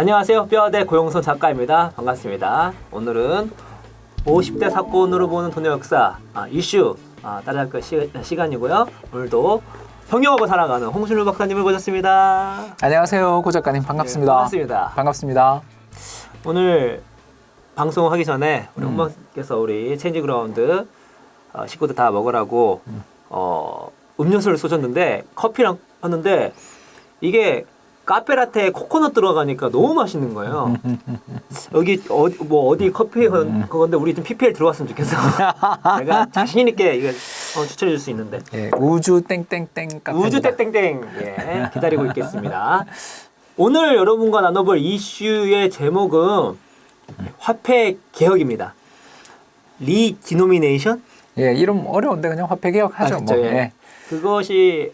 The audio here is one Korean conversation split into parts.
안녕하세요. 뼈대 고용선 작가입니다. 반갑습니다. 오늘은 50대 사건으로 보는 돈의 역사 아, 이슈 아, 따라할 그 시, 시간이고요. 오늘도 형용하고 살아가는 홍순일 박사님을 모셨습니다. 안녕하세요, 고 작가님 반갑습니다. 네, 반갑습니다. 반갑습니다. 오늘 방송하기 전에 우리 음. 홍박께서 우리 체인지 그라운드 어, 식구들 다 먹으라고 어, 음료수를 쏘셨는데 커피랑 하는데 이게 카페라테에 코코넛 들어가니까 너무 맛있는 거예요. 여기 어디 뭐 어디 커피 음. 그건데 우리 좀 PPL 들어왔으면 좋겠어. 내가 자신 있게 이거 어, 추천해 줄 수 있는데. 예, 우주 땡땡땡 카페. 우주 땡땡땡 예, 기다리고 있겠습니다. 오늘 여러분과 나눠볼 이슈의 제목은 화폐 개혁입니다. 리디노미네이션 예, 이름 어려운데 그냥 화폐 개혁 하죠. 아, 그쵸, 뭐. 예. 예. 그것이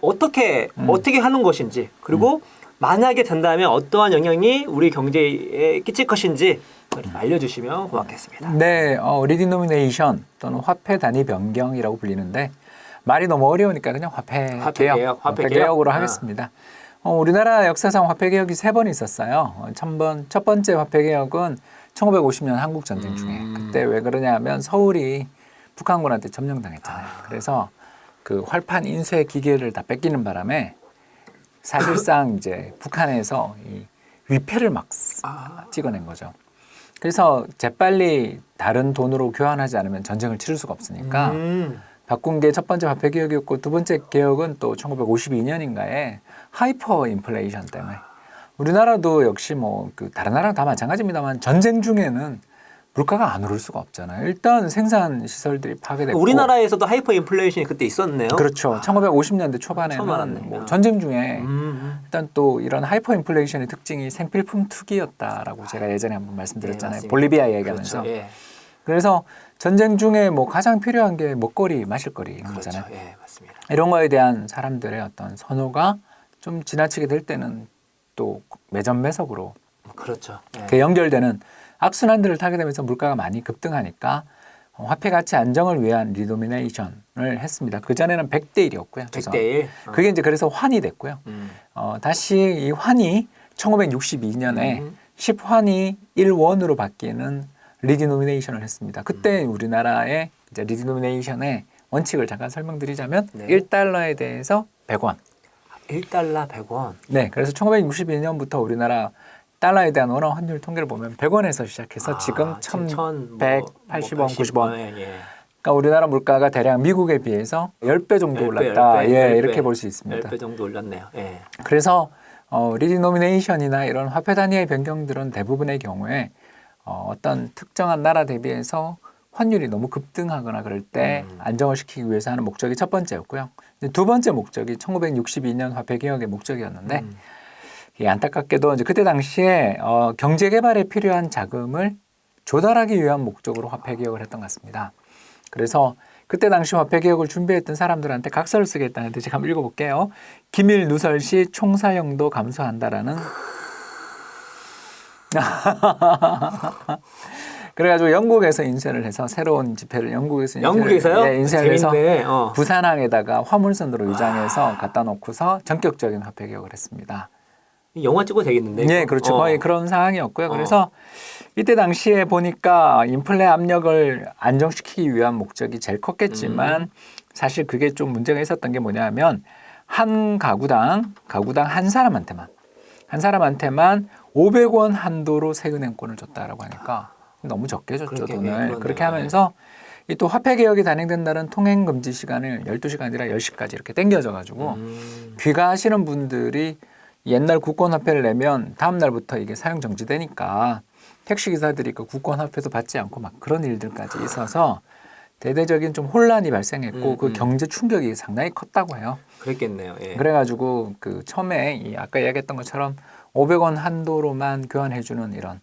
어떻게 음. 어떻게 하는 것인지 그리고 만약에 된다면 어떠한 영향이 우리 경제에 끼칠 것인지 알려주시면 고맙겠습니다. 네, 어, 리디노미네이션 또는 화폐 단위 변경이라고 불리는데 말이 너무 어려우니까 그냥 화폐, 화폐 개혁, 개혁, 화폐 화폐 개혁. 개혁으로 아. 하겠습니다. 어, 우리나라 역사상 화폐 개혁이 세 번 있었어요. 어, 첫, 번, 첫 번째 화폐 개혁은 1950년 한국 전쟁 중에 음. 그때 왜 그러냐면 서울이 북한군한테 점령당했잖아요. 아. 그래서 그 활판 인쇄 기계를 다 뺏기는 바람에 사실상 이제 북한에서 이 위패를 막 아. 찍어낸 거죠. 그래서 재빨리 다른 돈으로 교환하지 않으면 전쟁을 치를 수가 없으니까 음. 바꾼 게 첫 번째 화폐 개혁이었고 두 번째 개혁은 또 1952년인가에 하이퍼 인플레이션 때문에 우리나라도 역시 뭐 그 다른 나라랑 다 마찬가지입니다만 전쟁 중에는 물가가 안 오를 수가 없잖아요. 일단 생산 시설들이 파괴됐고 우리나라에서도 하이퍼 인플레이션이 그때 있었네요. 그렇죠. 1950년대 처음 알았네. 초반에는 뭐 아. 전쟁 중에 음. 일단 또 이런 하이퍼 인플레이션의 특징이 생필품 투기였다라고 제가 예전에 한번 말씀드렸잖아요. 네, 맞습니다. 볼리비아 얘기하면서. 그렇죠. 예. 그래서 전쟁 중에 뭐 가장 필요한 게 먹거리, 마실거리 이런 그렇죠. 거잖아요. 예, 맞습니다. 이런 거에 대한 사람들의 어떤 선호가 좀 지나치게 될 때는 또 매점 매석으로 그렇죠. 예. 그 연결되는 악순환들을 타게 되면서 물가가 많이 급등하니까 어, 화폐 가치 안정을 위한 리도미네이션을 했습니다. 그 전에는 100대 1이었고요. 100대 1. 그게 이제 그래서 환이 됐고요. 음. 어, 다시 이 환이 1962년에 음. 10환이 1원으로 바뀌는 리디노미네이션을 했습니다. 그때 우리나라의 이제 리디노미네이션의 원칙을 잠깐 설명드리자면 네. 1달러에 대해서 100원. 1달러 100원. 네, 그래서 1962년부터 우리나라 달러에 대한 원화 환율 통계를 보면 100원에서 시작해서 지금 아, 지금 1,180원, 뭐 90원. 예, 예. 그러니까 우리나라 물가가 대략 미국에 비해서 10배 정도 10배, 올랐다. 10배, 예, 10배. 이렇게 볼 수 있습니다. 10배 정도 올렸네요. 예. 그래서 어, 리디노미네이션이나 이런 화폐 단위의 변경들은 대부분의 경우에 어, 어떤 특정한 나라 대비해서 환율이 너무 급등하거나 그럴 때 음. 안정을 시키기 위해서 하는 목적이 첫 번째였고요. 두 번째 목적이 1962년 화폐 개혁의 목적이었는데 음. 이 안타깝게도 이제 그때 당시에 어, 경제 개발에 필요한 자금을 조달하기 위한 목적으로 화폐 개혁을 했던 것 같습니다. 그래서 그때 당시 화폐 개혁을 준비했던 사람들한테 각서를 쓰겠다는데 제가 한번 읽어볼게요. 기밀 누설 시 총사용도 감소한다라는. 그래가지고 영국에서 인쇄를 해서 새로운 지폐를 영국에서 인쇄를, 영국에서요? 예, 인쇄를 해서 재밌네. 어. 부산항에다가 화물선으로 위장해서 갖다 놓고서 전격적인 화폐 개혁을 했습니다. 영화 찍어도 되겠는데. 네, 이거? 그렇죠. 어. 거의 그런 상황이었고요. 어. 그래서 이때 당시에 보니까 인플레 압력을 안정시키기 위한 목적이 제일 컸겠지만 음. 사실 그게 좀 문제가 있었던 게 뭐냐면 한 가구당 가구당 한 사람한테만 한 사람한테만 500원 한도로 세은행권을 줬다라고 하니까 너무 적게 줬죠 돈을 그러네요. 그렇게 하면서 이 또 화폐 개혁이 단행된 날은 통행 금지 시간을 12시가 아니라 10시까지 이렇게 당겨져 가지고 음. 귀가하시는 분들이 옛날 국권화폐를 내면 다음 날부터 이게 사용 정지되니까 택시 기사들이 그 국권화폐도 받지 않고 막 그런 일들까지 있어서 대대적인 좀 혼란이 발생했고 음, 그 음. 경제 충격이 상당히 컸다고 해요. 그랬겠네요. 예. 그래가지고 그 처음에 이 아까 이야기했던 것처럼 500원 한도로만 교환해주는 이런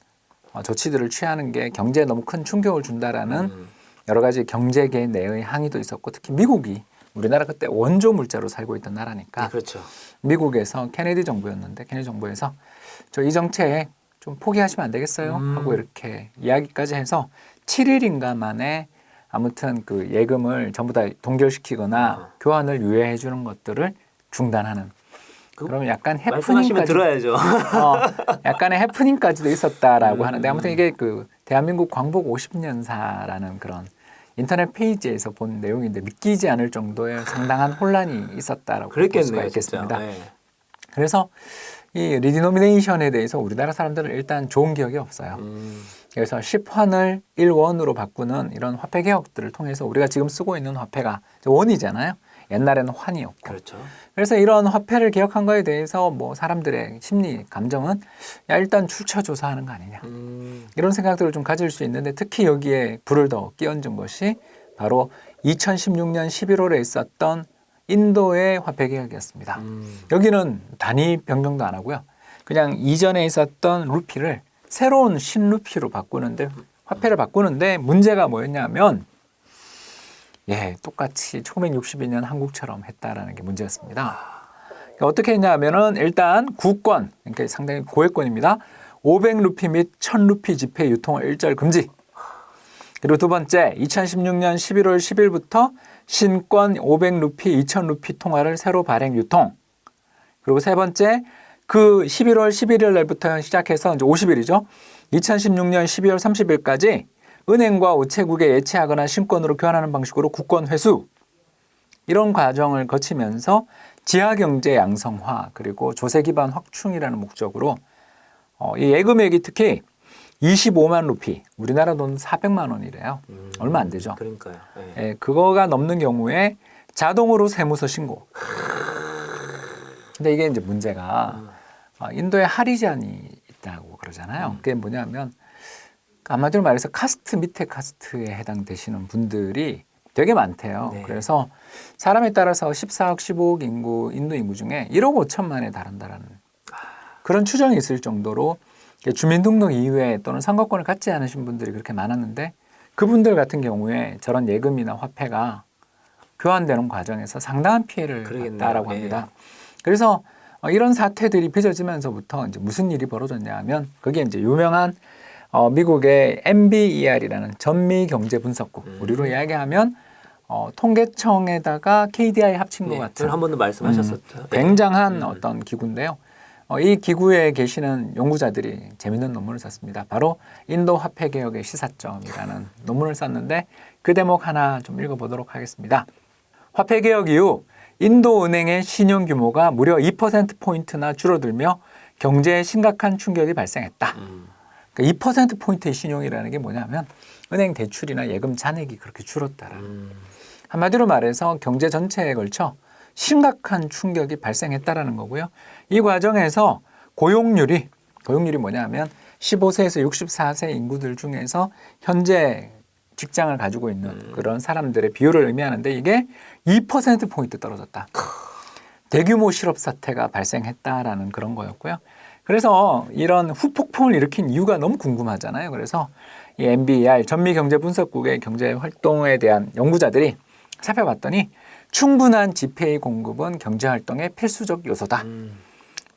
어, 조치들을 취하는 게 경제에 너무 큰 충격을 준다라는 음. 여러 가지 경제계 내의 항의도 있었고 특히 미국이 우리나라 그때 원조 물자로 살고 있던 나라니까 네, 그렇죠. 미국에서 케네디 정부였는데 케네디 정부에서 저 이 정책 좀 포기하시면 안 되겠어요? 음. 하고 이렇게 이야기까지 해서 7일인가 만에 아무튼 그 예금을 전부 다 동결시키거나 어. 교환을 유예해 주는 것들을 중단하는 그 그러면 약간 해프닝까지 들어야죠. 어, 약간의 해프닝까지도 있었다라고 음. 하는데 아무튼 이게 그 대한민국 광복 50년사라는 그런 인터넷 페이지에서 본 내용인데 믿기지 않을 정도의 상당한 혼란이 있었다라고 볼 수가 있겠습니다. 네. 그래서 이 리디노미네이션에 대해서 우리나라 사람들은 일단 좋은 기억이 없어요. 음, 그래서 10환을 1원으로 바꾸는 이런 화폐 개혁들을 통해서 우리가 지금 쓰고 있는 화폐가 원이잖아요. 옛날에는 환이었고. 그렇죠. 그래서 이런 화폐를 개혁한 거에 대해서 뭐 사람들의 심리 감정은 야 일단 출처 조사하는 거 아니냐 음, 이런 생각들을 좀 가질 수 있는데 특히 여기에 불을 더 끼얹은 것이 바로 2016년 11월에 있었던 인도의 화폐 개혁이었습니다. 음. 여기는 단위 변경도 안 하고요. 그냥 이전에 있었던 루피를 새로운 신루피로 바꾸는데 화폐를 바꾸는데 문제가 뭐였냐면 예, 똑같이 1962년 한국처럼 했다라는 게 문제였습니다. 그러니까 어떻게 했냐면은 일단 구권, 그러니까 상당히 고액권입니다. 500루피 및 1000루피 지폐 유통을 일절 금지. 그리고 두 번째, 2016년 11월 10일부터 신권 500루피, 2000루피 통화를 새로 발행 유통. 그리고 세 번째, 그 11월 11일 날부터 시작해서 이제 50일이죠. 2016년 12월 30일까지 은행과 우체국에 예치하거나 신권으로 교환하는 방식으로 국권 회수. 이런 과정을 거치면서 지하 경제 양성화 그리고 조세 기반 확충이라는 목적으로 어, 이 예금액이 특히 25만 루피, 우리나라 돈 400만 원이래요. 음. 얼마 안 되죠. 그러니까요. 네. 예, 그거가 넘는 경우에 자동으로 세무서 신고. 근데 이게 이제 문제가 음. 어, 인도에 하리잔이 있다고 그러잖아요. 음. 그게 뭐냐면 아마도 말해서 카스트 밑에 카스트에 해당되시는 분들이 되게 많대요. 네. 그래서 사람에 따라서 14억, 15억 인구 인도 인구 중에 1억 5천만에 달한다라는 그런 추정이 있을 정도로 주민등록 이후에 또는 선거권을 갖지 않으신 분들이 그렇게 많았는데 그분들 같은 경우에 저런 예금이나 화폐가 교환되는 과정에서 상당한 피해를. 봤다라고 예. 합니다. 그래서 어, 이런 사태들이 빚어지면서부터 이제 무슨 일이 벌어졌냐 하면 그게 이제 유명한 어, 미국의 MBER이라는 전미 경제 분석국 음. 우리로 이야기하면 어, 통계청에다가 KDI 합친 것 네, 같은 한 번도 말씀하셨었죠. 네. 굉장한 음. 어떤 기구인데요. 어, 이 기구에 계시는 연구자들이 재밌는 논문을 썼습니다. 바로 인도 화폐 개혁의 시사점이라는 논문을 썼는데 그 대목 하나 좀 읽어보도록 하겠습니다. 화폐 개혁 이후 인도 은행의 신용 규모가 무려 2% 포인트나 줄어들며 경제에 심각한 충격이 발생했다. 음, 그러니까 2% 포인트의 신용이라는 게 뭐냐면 은행 대출이나 예금 잔액이 그렇게 줄었다라는. 음, 한마디로 말해서 경제 전체에 걸쳐 심각한 충격이 발생했다라는 거고요. 이 과정에서 고용률이 고용률이 뭐냐면 15세에서 64세 인구들 중에서 현재 직장을 가지고 있는 그런 사람들의 비율을 의미하는데 이게 2% 포인트 떨어졌다. 대규모 실업 사태가 발생했다라는 그런 거였고요. 그래서 이런 후폭풍을 일으킨 이유가 너무 궁금하잖아요. 그래서 이 MBER 전미경제분석국의 경제 활동에 대한 연구자들이 살펴봤더니 충분한 지폐의 공급은 경제 활동의 필수적 요소다. 음.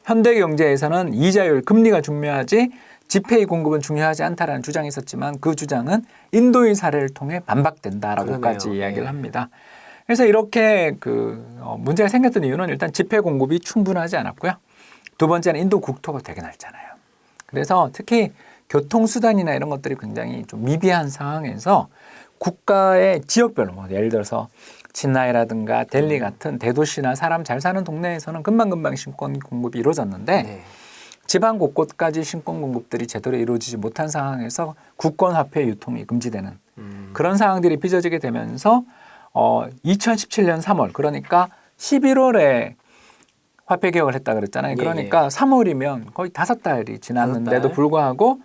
현대 경제에서는 이자율, 금리가 중요하지 지폐의 공급은 중요하지 않다라는 주장이 있었지만 그 주장은 인도의 사례를 통해 반박된다라고까지 그러네요. 이야기를 네. 합니다. 그래서 이렇게 그 어, 문제가 생겼던 이유는 일단 지폐 공급이 충분하지 않았고요. 두 번째는 인도 국토가 되게 넓잖아요. 그래서 특히 교통수단이나 이런 것들이 굉장히 좀 미비한 상황에서 국가의 지역별로 뭐 예를 들어서 친나이라든가 델리 같은 대도시나 사람 잘 사는 동네에서는 금방금방 신권 공급이 이루어졌는데 네. 지방 곳곳까지 신권 공급들이 제대로 이루어지지 못한 상황에서 국권 화폐 유통이 금지되는 음. 그런 상황들이 빚어지게 되면서 어 2017년 3월 그러니까 11월에 화폐 개혁을 했다 그랬잖아요. 예, 그러니까 3월이면 거의 다섯 달이 지났는데도 다섯 달. 불구하고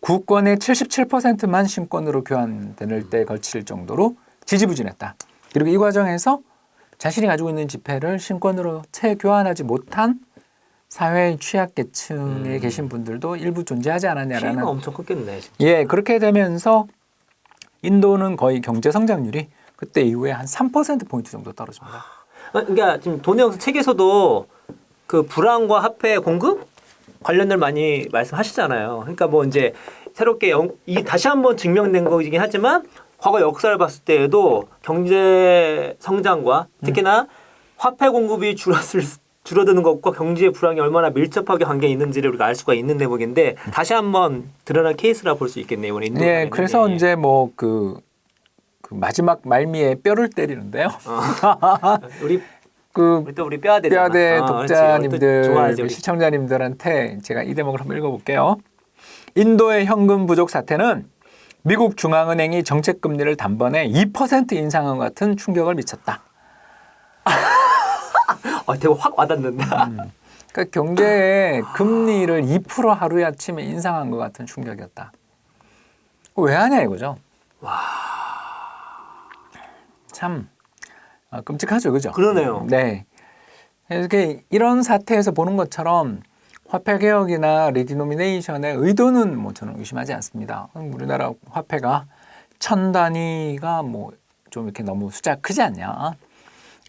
국권의 77%만 신권으로 교환될 때 걸칠 정도로 지지부진했다. 그리고 이 과정에서 자신이 가지고 있는 지폐를 신권으로 채 교환하지 못한 사회 취약계층에 음. 계신 분들도 일부 존재하지 않았냐라는 피해가 엄청 컸겠네. 진짜. 예, 그렇게 되면서 인도는 거의 경제 성장률이 그때 이후에 한 3%포인트 정도 떨어집니다. 어, 그러니까 지금 돈의 책에서도 그 불황과 화폐 공급 관련들 많이 말씀하시잖아요. 그러니까 뭐 이제 새롭게 영, 이 다시 한번 증명된 거이긴 하지만 과거 역사를 봤을 때에도 경제 성장과 특히나 화폐 공급이 줄었을 줄어드는 것과 경제 불황이 얼마나 밀접하게 관계 있는지를 우리가 알 수가 있는 대목인데 다시 한번 드러난 케이스라 볼 수 있겠네요. 이번에 인도 예, 강의는. 그래서 예. 이제 뭐그 그 마지막 말미에 뼈를 때리는데요. 어. 우리 그 우리 또 우리 뼈아대 뼈대 어, 독자님들, 우리. 시청자님들한테 제가 이 대목을 한번 읽어볼게요. 인도의 현금 부족 사태는 미국 중앙은행이 정책 금리를 단번에 2% 인상한 것 같은 충격을 미쳤다. 어, 되게 확 와닿는다. 그러니까 경제의 금리를 2% 하루에 아침에 인상한 것 같은 충격이었다. 왜 하냐 이거죠. 참 아, 끔찍하죠, 그죠? 그러네요. 네. 이렇게 이런 사태에서 보는 것처럼 화폐 개혁이나 리디노미네이션의 의도는 뭐 저는 의심하지 않습니다. 음, 우리나라 화폐가 천 단위가 뭐 좀 이렇게 너무 숫자 크지 않냐.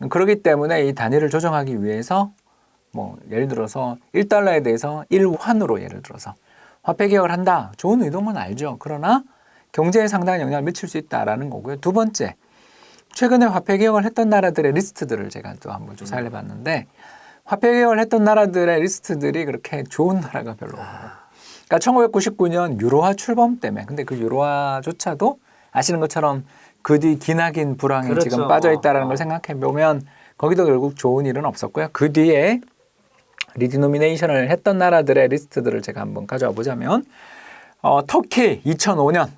그렇기 때문에 이 단위를 조정하기 위해서 뭐 예를 들어서 1달러에 대해서 1환으로 예를 들어서 화폐 개혁을 한다. 좋은 의도는 알죠. 그러나 경제에 상당한 영향을 미칠 수 있다라는 거고요. 두 번째, 최근에 화폐 개혁을 했던 나라들의 리스트들을 제가 또 한번 조사를 해봤는데 화폐 개혁을 했던 나라들의 리스트들이 그렇게 좋은 나라가 별로 없어요. 그러니까 1999년 유로화 출범 때문에 근데 그 유로화조차도 아시는 것처럼 그 뒤 기나긴 불황에 그렇죠. 지금 빠져 있다라는 어. 걸 생각해 보면 거기도 결국 좋은 일은 없었고요. 그 뒤에 리디노미네이션을 했던 나라들의 리스트들을 제가 한번 가져와 보자면 어, 터키 2005년,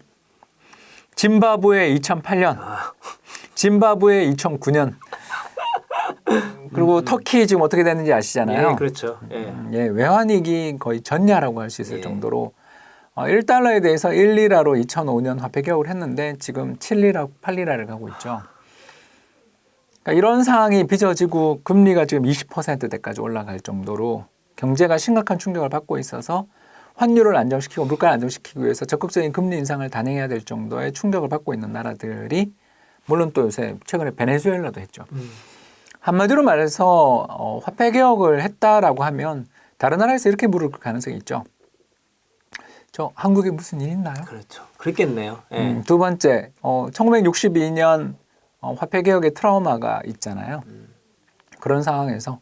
짐바브웨 2008년, 짐바브웨 2009년. 그리고 터키 지금 어떻게 됐는지 아시잖아요. 예, 그렇죠. 예. 음, 예, 외환위기 거의 전야라고 할 수 있을 예. 정도로 어, 1달러에 대해서 1리라로 2005년 화폐 개혁을 했는데 지금 7리라, 8리라를 가고 있죠. 그러니까 이런 상황이 빚어지고 금리가 지금 20%대까지 올라갈 정도로 경제가 심각한 충격을 받고 있어서 환율을 안정시키고 물가를 안정시키기 위해서 적극적인 금리 인상을 단행해야 될 정도의 충격을 받고 있는 나라들이 물론 또 요새 최근에 베네수엘라도 했죠. 음. 한마디로 말해서 어, 화폐 개혁을 했다라고 하면 다른 나라에서 이렇게 물을 가능성이 있죠. 저 한국에 무슨 일 있나요? 그렇죠. 그렇겠네요. 예. 음, 두 번째, 어, 1962년 어, 화폐 개혁의 트라우마가 있잖아요. 그런 상황에서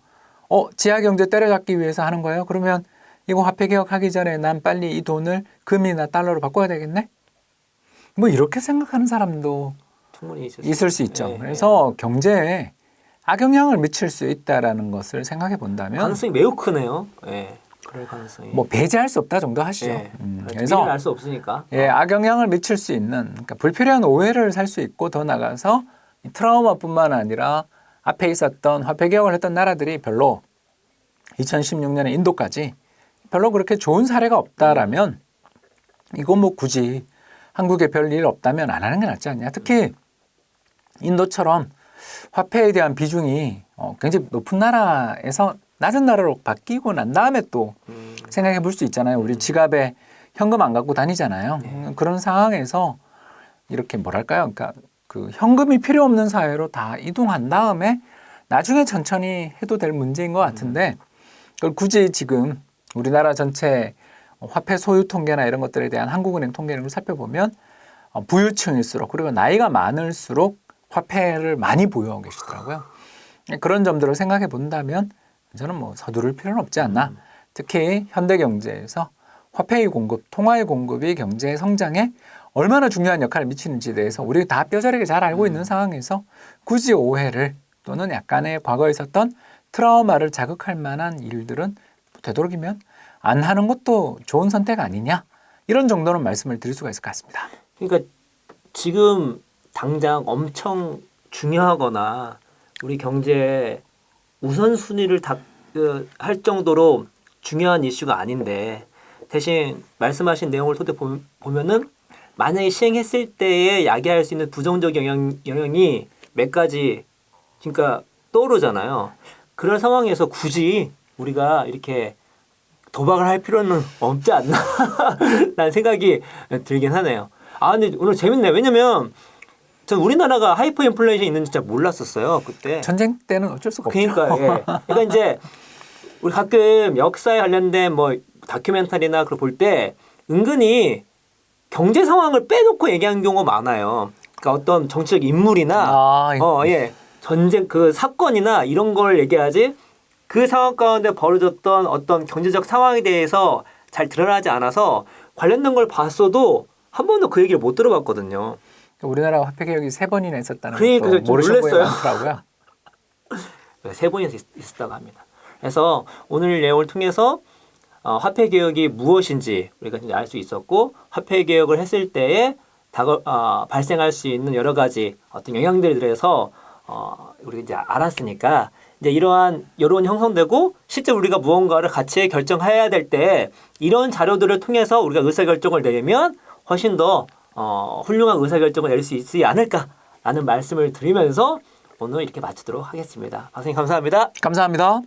어, 지하 경제 때려잡기 위해서 하는 거예요. 그러면 이거 화폐 개혁하기 전에 난 빨리 이 돈을 금이나 달러로 바꿔야 되겠네. 뭐 이렇게 생각하는 사람도 충분히 있을, 수 있죠. 예, 그래서 경제에 악영향을 미칠 수 있다라는 것을 생각해 예. 본다면 가능성이 매우 크네요. 예. 그럴 가능성이. 뭐 배제할 수 없다 정도 하시죠. 예. 음, 그래서 그래서 알수 없으니까. 예, 악영향을 미칠 수 있는 그러니까 불필요한 오해를 살 수 있고 더 나가서 이 트라우마뿐만 아니라 앞에 있었던 화폐 개혁을 했던 나라들이 별로 2016년에 인도까지 별로 그렇게 좋은 사례가 없다라면 이거 뭐 굳이 한국에 별일 없다면 안 하는 게 낫지 않냐. 특히 인도처럼 화폐에 대한 비중이 어, 굉장히 높은 나라에서 낮은 나라로 바뀌고 난 다음에 또 음. 생각해 볼 수 있잖아요. 우리 지갑에 현금 안 갖고 다니잖아요. 음, 그런 상황에서 이렇게 뭐랄까요? 그러니까 그 현금이 필요 없는 사회로 다 이동한 다음에 나중에 천천히 해도 될 문제인 것 같은데 그걸 굳이 지금 우리나라 전체 화폐 소유 통계나 이런 것들에 대한 한국은행 통계를 살펴보면 어, 부유층일수록 그리고 나이가 많을수록 화폐를 많이 보유하고 계시더라고요. 그런 점들을 생각해 본다면 저는 뭐 서두를 필요는 없지 않나. 특히 현대 경제에서 화폐의 공급, 통화의 공급이 경제 성장에 얼마나 중요한 역할을 미치는지에 대해서 우리 다 뼈저리게 잘 알고 있는 상황에서 굳이 오해를 또는 약간의 과거에 있었던 트라우마를 자극할 만한 일들은 되도록이면 안 하는 것도 좋은 선택 아니냐 이런 정도는 말씀을 드릴 수가 있을 것 같습니다. 그러니까 지금 당장 엄청 중요하거나 우리 경제 우선순위를 다, 그, 할 정도로 중요한 이슈가 아닌데 대신 말씀하신 내용을 토대 보- 보면은 만약에 시행했을 때에 야기할 수 있는 부정적 영향, 영향이 몇 가지 그러니까 떠오르잖아요. 그런 상황에서 굳이 우리가 이렇게 도박을 할 필요는 없지 않나 라는 생각이 들긴 하네요. 아 근데 오늘 재밌네. 왜냐면 전 우리나라가 하이퍼 인플레이션이 있는지 잘 몰랐었어요. 그때. 전쟁 때는 어쩔 수가 없죠. 그러니까 예. 그러니까 이제 우리 가끔 역사에 관련된 뭐 다큐멘터리나 그걸 볼 때 은근히 경제 상황을 빼놓고 얘기하는 경우가 많아요. 그러니까 어떤 정치적 인물이나 아, 어, 예. 전쟁 그 사건이나 이런 걸 얘기하지 그 상황 가운데 벌어졌던 어떤 경제적 상황에 대해서 잘 드러나지 않아서 관련된 걸 봤어도 한 번도 그 얘기를 못 들어봤거든요. 우리나라 화폐 개혁이 세 번이나 있었다는 그러니까 것도 좀 모르시는 분이. 많더라고요. 세 번이나 있- 있었다고 합니다. 그래서 오늘 내용을 통해서 어, 화폐 개혁이 무엇인지 우리가 이제 알 수 있었고 화폐 개혁을 했을 때에 다가, 어, 발생할 수 있는 여러 가지 어떤 영향들에 대해서 어, 우리가 이제 알았으니까 이제 이러한 여론이 형성되고 실제 우리가 무언가를 같이 결정해야 될 때 이런 자료들을 통해서 우리가 의사결정을 내면 훨씬 더 어, 훌륭한 의사결정을 낼 수 있지 않을까라는 말씀을 드리면서 오늘 이렇게 마치도록 하겠습니다. 박사님 감사합니다. 감사합니다.